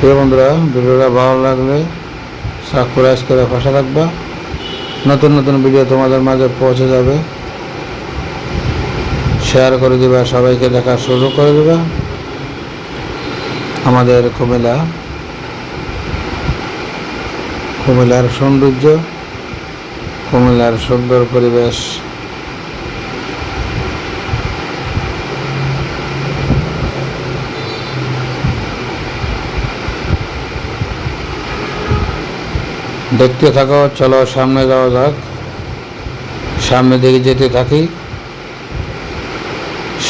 প্রিয় বন্ধুরা, ভিডিওটা ভালো লাগলে সাবস্ক্রাইব করে পাশে থাকবা। নতুন নতুন ভিডিও তোমাদের মাঝে পৌঁছে যাবে। শেয়ার করে দিবা, সবাইকে দেখা শুরু করে দিবা। আমাদের কুমিল্লা, কুমিল্লার সৌন্দর্য, কুমিল্লার সুন্দর পরিবেশ। দেখতে থাকো, চলো সামনে যাওয়া যাক। সামনের দিকে যেতে থাকি।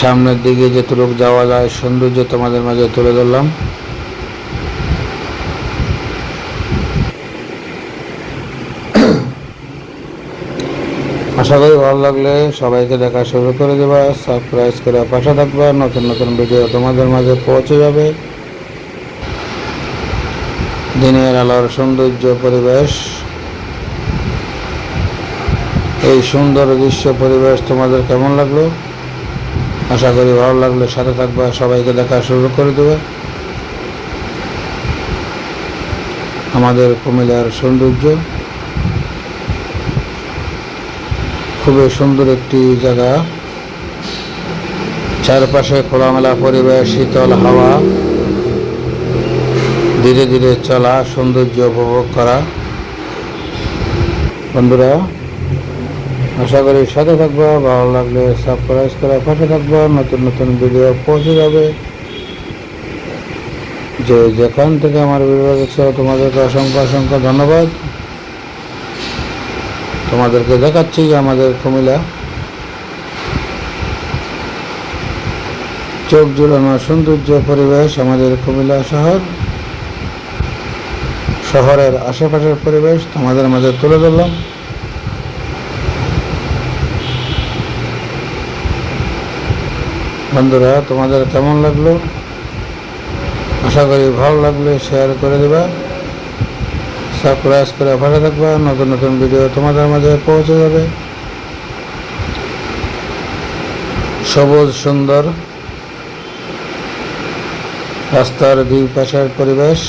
সামনের দিকে যেটুকু যাওয়া যায়, সৌন্দর্য তোমাদের মাঝে তুলে ধরলাম। আশা করি ভালো লাগলে সবাইকে দেখা শুরু করে দেবা, সাবস্ক্রাইব করে পাশে থাকবা, নতুন নতুন ভিডিও তোমাদের মাঝে পৌঁছে যাবে। দিনের আলোর সৌন্দর্য পরিবেশ। এই সুন্দর দৃশ্য পরিবেশ তোমাদের কেমন লাগল? আশা করি ভালো লাগলে সাথে থাকবা, সবাইকে দেখা শুরু করে দেবে। আমাদের কুমিল্লার সৌন্দর্য। খুবই সুন্দর একটি জায়গা। চারপাশে খোলামেলা পরিবেশ, শীতল হাওয়া। ধীরে ধীরে চলা, সৌন্দর্য উপভোগ করা। বন্ধুরা, আশা করি সাথে থাকব, ভালো লাগলে সাবস্ক্রাইব করা পাশে থাকব, নতুন নতুন ভিডিও পৌঁছে যাবে। যে যেখান থেকে আমার ভিডিও দেখছ, তোমাদেরকে অসংখ্য অসংখ্য ধন্যবাদ। তোমাদেরকে দেখাচ্ছি আমাদের কুমিল্লা। চোখ জুড়ানো সৌন্দর্য পরিবেশ আমাদের কুমিল্লা শহর। শহরের আশেপাশের পরিবেশ তোমাদের মাঝে তুলে ধরলাম। বন্ধুরা, তোমাদের কেমন লাগল? আশা করি ভালো লাগলে শেয়ার করে দেবা। সাবস্ক্রাইব করে ভালো থাকবা। নতুন নতুন ভিডিও তোমাদের মাঝে পৌঁছে যাবে। সবুজ, সুন্দর রাস্তার দুই পাশের পরিবেশ।